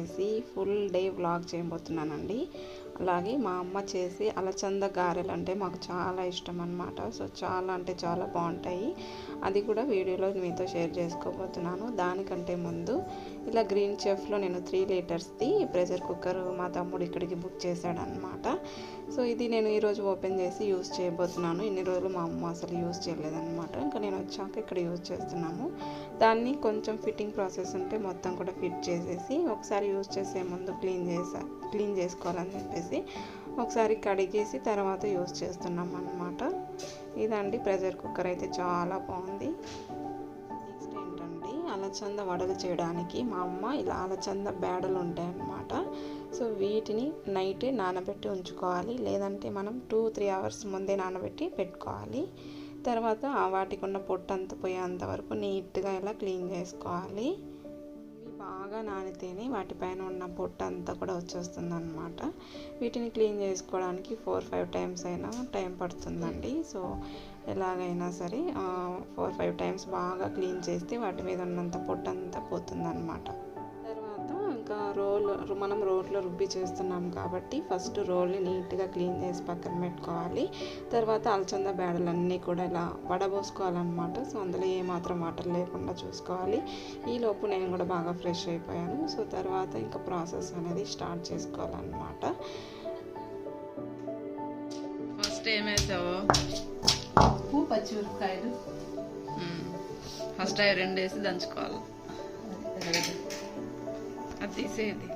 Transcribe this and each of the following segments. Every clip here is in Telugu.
వచ్చేసి ఫుల్ డే వ్లాగ్ చేయబోతున్నానండి. అలాగే మా అమ్మ చేసి అలచంద గారెలు అంటే మాకు చాలా ఇష్టం అన్నమాట. సో చాలా అంటే చాలా బాగుంటాయి. అది కూడా వీడియోలో మీతో షేర్ చేసుకోబోతున్నాను. దానికంటే ముందు ఇలా గ్రీన్ చెఫ్లో నేను త్రీ లీటర్స్ది ప్రెషర్ కుక్కర్ మా తమ్ముడు ఇక్కడికి బుక్ చేశాడనమాట సో ఇది నేను ఈరోజు ఓపెన్ చేసి యూస్ చేయబోతున్నాను. ఇన్ని రోజులు మా అమ్మ అసలు యూస్ చేయలేదన్నమాట. ఇంకా నేను వచ్చాక ఇక్కడ యూజ్ చేస్తున్నాము. దాన్ని కొంచెం ఫిట్టింగ్ ప్రాసెస్ ఉంటే మొత్తం కూడా ఫిట్ చేసేసి ఒకసారి యూజ్ చేసే ముందు క్లీన్ చేసా క్లీన్ చేసుకోవాలని చెప్పేసి ఒకసారి కడిగేసి తర్వాత యూస్ చేస్తున్నాం అన్నమాట. ఇదండి ప్రెషర్ కుక్కర్ అయితే చాలా బాగుంది. నెక్స్ట్ ఏంటంటే అలచంద వడలు చేయడానికి మా అమ్మ ఇలా అలచంద బేడలు ఉంటాయి అన్నమాట సో వీటిని నైట్ నానబెట్టి ఉంచుకోవాలి. లేదంటే మనం టూ త్రీ అవర్స్ ముందే నానబెట్టి పెట్టుకోవాలి. తర్వాత వాటికి ఉన్న పొట్టు అంత పోయేంత వరకు నీట్గా ఇలా క్లీన్ చేసుకోవాలి. బాగా నానితేనే వాటిపైన ఉన్న పొట్టు అంతా కూడా వచ్చేస్తుంది అనమాట వీటిని క్లీన్ చేసుకోవడానికి ఫోర్ ఫైవ్ టైమ్స్ అయినా టైం పడుతుందండి. సో ఎలాగైనా సరే ఫోర్ ఫైవ్ టైమ్స్ బాగా క్లీన్ చేస్తే వాటి మీద ఉన్నంత పొట్టు అంతా పోతుందన్నమాట. ఇంకా రోల్ మనం రోట్లో రుబ్బి చేస్తున్నాం కాబట్టి ఫస్ట్ రోల్ని నీట్గా క్లీన్ చేసి పక్కన పెట్టుకోవాలి. తర్వాత అలచంద బేడలన్నీ కూడా ఇలా వడబోసుకోవాలన్నమాట. సో అందులో ఏమాత్రం వాటర్ లేకుండా చూసుకోవాలి. ఈ లోపు నేను కూడా బాగా ఫ్రెష్ అయిపోయాను. సో తర్వాత ఇంకా ప్రాసెస్ అనేది స్టార్ట్ చేసుకోవాలన్నమాట. ఫస్ట్ ఏం వేసావు ఉప్పు పచ్చిమిరపకాయలు ఫస్ట్ అవి రెండు వేసి దంచుకోవాలి. అది తీసేది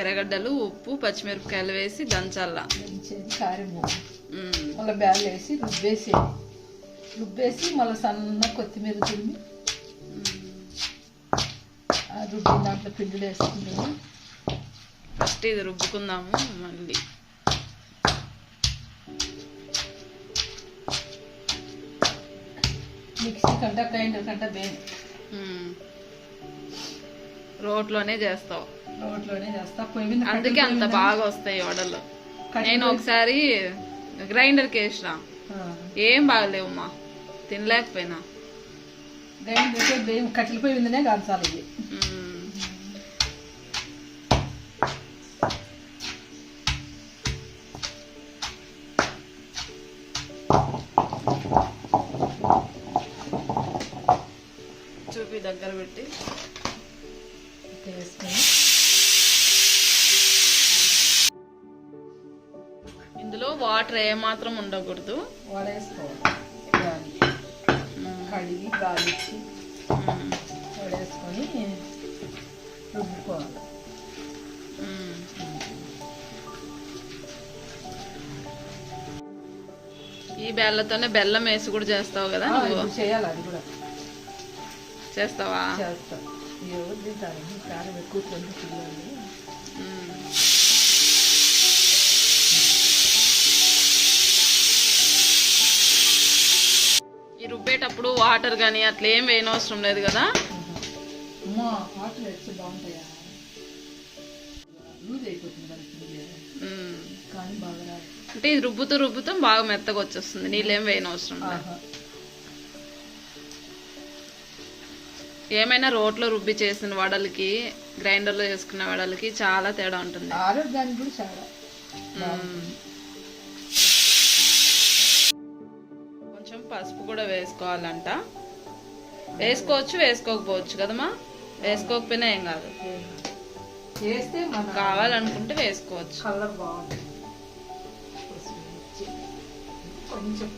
ఎర్రగడ్డలు ఉప్పు పచ్చిమిరపకాయలు వేసి దంచాల. మళ్ళీ బ్యాల్ వేసి రుబ్బేసేది. రుబ్బేసి మళ్ళీ సన్న కొత్తిమీర తురిమి ఆ రుబ్బిన దాంట్లో పిండిలు వేసుకుంటుంది ఫస్ట్ ఇది రుబ్బుకుందాము మళ్ళీ కంట గ్రైండర్ బేన్. రోట్లోనే చేస్తావు. రోట్లోనే చేస్తా. పొయ్యి అందుకే అంత బాగా వస్తాయి వడలు. నేను ఒకసారి గ్రైండర్కి వేసిన. ఏం బాగలేవుమ్మా. తినలేకపోయినా. గ్రైండర్ కట్టెల పొయ్యి మీదనే కాల్చాలి చూపి దగ్గర పెట్టి వేసుకొని ఇందులో వాటర్ ఏమాత్రం ఉండకూడదు. వడేసుకోవాలి. కడిగి గాలిచ్చి. వడేసుకొని రుబ్బుకోవాలి. ఈ బెల్లతోనే బెల్లం వేసి కూడా చేస్తావు కదా చేయాలి అది కూడా. చేస్తావా. ఈ రుబ్బేటప్పుడు వాటర్ కానీ అట్లా ఏం వేయనవసరం లేదు కదా? వాటర్ వేస్తే బాగుంటాయా? నీళ్ళు. అంటే ఇది రుబ్బుతూ రుబ్బుతూ బాగా మెత్తగా వచ్చేస్తుంది నీళ్ళేం వేయనవసరం లేదు. ఏమైనా రోట్లో రుబ్బి చేసిన వడలకి గ్రైండర్లో చేసుకున్న వడలకి చాలా తేడా ఉంటుంది. ఆరోగ్యానికి కూడా చాలా ఉమ్. కొంచెం పసుపు కూడా వేసుకోవాలంట. వేసుకోవచ్చు వేసుకోకపోవచ్చు కదమ్మా? వేసుకోకపోయినా ఏం కాదు. చేస్తే కావాలనుకుంటే వేసుకోవచ్చు. కలర్ బాగుంటుంది. పసుపు, కొంచెం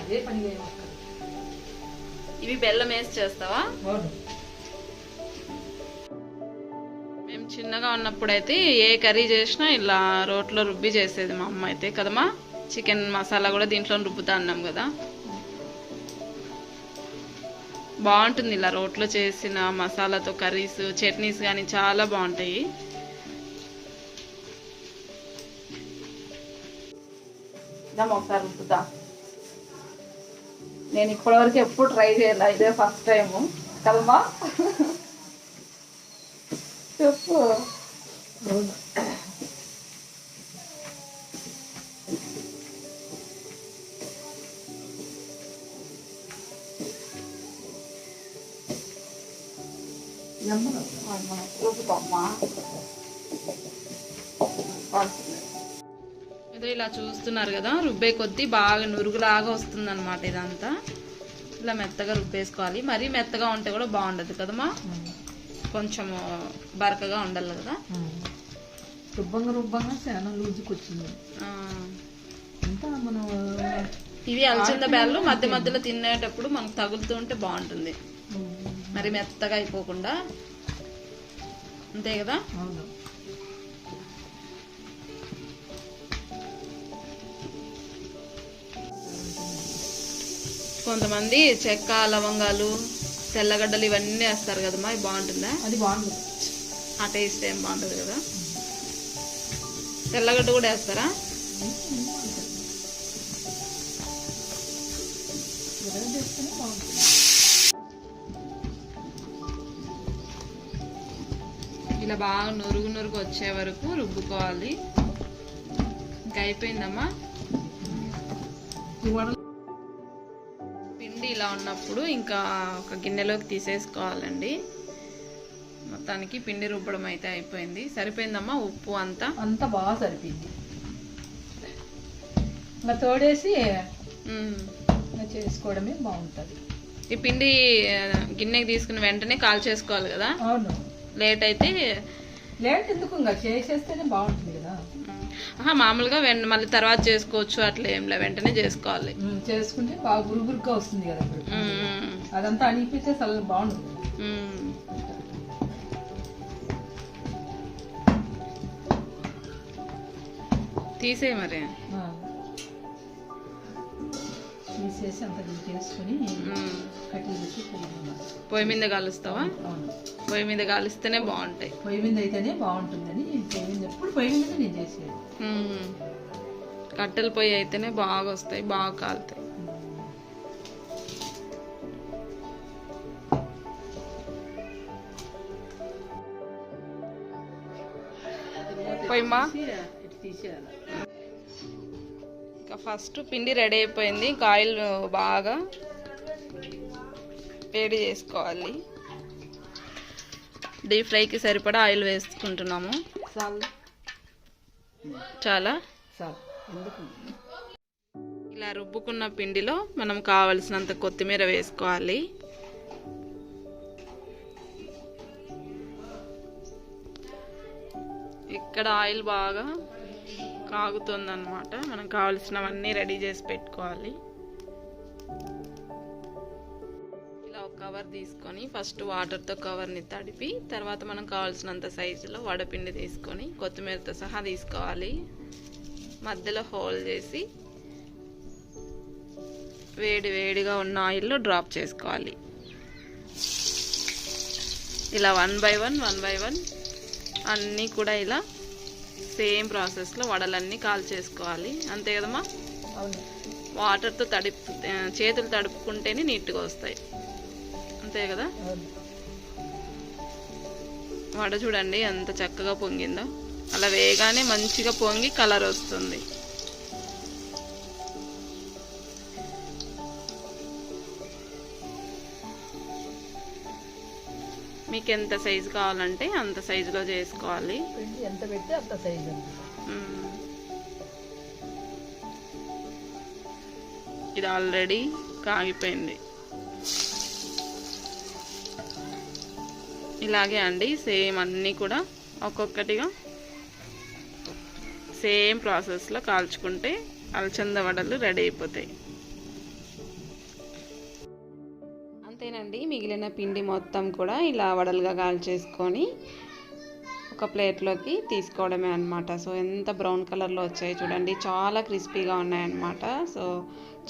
అదే పని ఇవి బెల్లం వేసి చేస్తావా? మేము చిన్నగా ఉన్నప్పుడైతే ఏ కర్రీ చేసినా ఇలా రోట్లో రుబ్బి చేసేది మా అమ్మ అయితే కదమ్మా? చికెన్ మసాలా కూడా దీంట్లో రుబ్బుతా అన్నాం కదా. బాగుంటుంది ఇలా రోట్లో చేసిన మసాలాతో కర్రీస్ చట్నీస్ కానీ చాలా బాగుంటాయి. ఒకసారి రుబ్బుతా. నేను ఇప్పటివరకు ఎప్పుడు ట్రై చేయలే ఇదే ఫస్ట్ టైము కదమ్మా చెప్పు రుపుతామ్మా ఏదో ఇలా చూస్తున్నారు కదా రుబ్బే కొద్దీ బాగా నురుగులాగా వస్తుంది అనమాట ఇదంతా. ఇలా మెత్తగా రుబ్బేసుకోవాలి. మరీ మెత్తగా ఉంటే కూడా బాగుండదు కదమ్మా? కొంచెం బరకగా ఉండాలి కదా. రుబ్బంగా రుబ్బంగా చాలా లూజుకి వచ్చింది మనం ఇవి అలచంద బ్యాళ్ళు మధ్య మధ్యలో తినేటప్పుడు మనకు తగులుతూ ఉంటే బాగుంటుంది. మరి మెత్తగా అయిపోకుండా. అంతే కదా? కొంతమంది చెక్క లవంగాలు తెల్లగడ్డలు ఇవన్నీ వేస్తారు కదమ్మా ఇది బాగుంటుందా? అది బాగుంది ఆ టేస్ట్ ఏం బాగుంటుంది కదా. తెల్లగడ్డ కూడా వేస్తారా? ఇలా బాగుంటుంది బాగా నురుగు నురుగు వచ్చే వరకు రుబ్బుకోవాలి. ఇంకా అయిపోయిందమ్మా. ఇలా ఉన్నప్పుడు ఇంకా ఒక గిన్నెలోకి తీసేసుకోవాలండి. మొత్తానికి పిండి రుబ్బడం అయితే అయిపోయింది. సరిపోయిందమ్మా ఉప్పు అంతా? అంతా బాగా సరిపోయింది. ఇంకా తోడేసి చేసుకోవడమే బాగుంటుంది. ఈ పిండి గిన్నెకి తీసుకుని వెంటనే కాల్ చేసుకోవాలి కదా? అవును. లేట్ అయితే లేట్ ఎందుకు ఇంకా? చేసేస్తేనే బాగుంటుంది. మామూలుగా మళ్ళీ తర్వాత చేసుకోవచ్చు అట్లా ఏం లే వెంటనే చేసుకోవాలి. చేసుకుంటే బాగా గురుగురుగ్గా వస్తుంది కదా ఇప్పుడు. అదంతా అనిపిస్తే అసలు బాగుంటుంది. తీసేయి మరి. తీసేసి అంత చేసుకుని పొయ్యి మీద కాలుస్తావా? పొయ్యి మీద కాలిస్తేనే బాగుంటాయి. పొయ్యి మీద అయితేనే బాగుంటుందని పొయ్యి మీద ఎప్పుడు పొయ్యి మీద నేను చేసేది. కట్టెల పొయ్యి అయితేనే బాగా వస్తాయి బాగా కాలుతాయి. ఇంకా ఫస్ట్ పిండి రెడీ అయిపోయింది ఇంకా ఆయిల్ బాగా వేడి చేసుకోవాలి. డీప్ ఫ్రైకి సరిపడా ఆయిల్ వేసుకుంటున్నాము. చాలు? ఇలా రుబ్బుకున్న పిండిలో మనం కావలసినంత కొత్తిమీర వేసుకోవాలి. ఇక్కడ ఆయిల్ బాగా కాగుతుందన్నమాట. మనం కావలసినవన్నీ రెడీ చేసి పెట్టుకోవాలి. తీసుకొని ఫస్ట్ వాటర్తో కవర్ని తడిపి తర్వాత మనం కావాల్సినంత సైజులో వడపిండి తీసుకొని కొత్తిమీరతో సహా తీసుకోవాలి. మధ్యలో హోల్ చేసి వేడి వేడిగా ఉన్న ఆయిల్లో డ్రాప్ చేసుకోవాలి. ఇలా one by one one by one అన్నీ కూడా ఇలా సేమ్ ప్రాసెస్లో వడలన్నీ కాల్ చేసుకోవాలి అంతే కదమ్మా? వాటర్తో తడిపి చేతులు తడుపుకుంటేనే నీట్గా వస్తాయి. అంతే కదా? వడ చూడండి ఎంత చక్కగా పొంగిందో. అలా వేగానే మంచిగా పొంగి కలర్ వస్తుంది. మీకు ఎంత సైజు కావాలంటే అంత సైజులో చేసుకోవాలి. ఎంత పెడితే అంత సైజు. ఇది ఆల్రెడీ కాగిపోయింది. ఇలాగే అండి సేమ్ అన్నీ కూడా ఒక్కొక్కటిగా. సేమ్ ప్రాసెస్లో కాల్చుకుంటే అలచంద వడలు రెడీ అయిపోతాయి. అంతేనండి మిగిలిన పిండి మొత్తం కూడా ఇలా వడలుగా కాల్చేసుకొని ఒక ప్లేట్లోకి తీసుకోవడమే అనమాట సో ఎంత బ్రౌన్ కలర్లో వచ్చాయి చూడండి చాలా క్రిస్పీగా ఉన్నాయన్నమాట. సో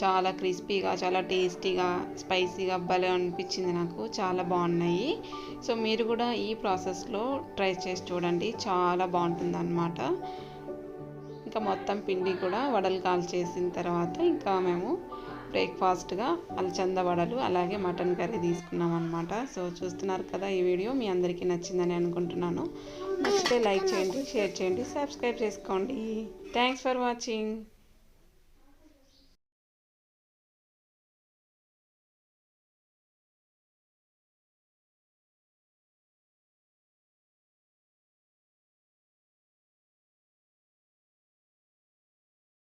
చాలా క్రిస్పీగా చాలా టేస్టీగా స్పైసీగా భలే అనిపించింది నాకు. చాలా బాగున్నాయి. సో మీరు కూడా ఈ ప్రాసెస్లో ట్రై చేసి చూడండి. చాలా బాగుంటుంది అనమాట ఇంకా మొత్తం పిండి కూడా వడలు కాల్చేసిన తర్వాత ఇంకా మేము బ్రేక్ఫాస్ట్గా అలచంద వడలు అలాగే మటన్ కర్రీ తీసుకున్నాం అనమాట సో చూస్తున్నారు కదా ఈ వీడియో మీ అందరికీ నచ్చిందని అనుకుంటున్నాను. నచ్చితే లైక్ చేయండి షేర్ చేయండి సబ్స్క్రైబ్ చేసుకోండి. Thanks for watching.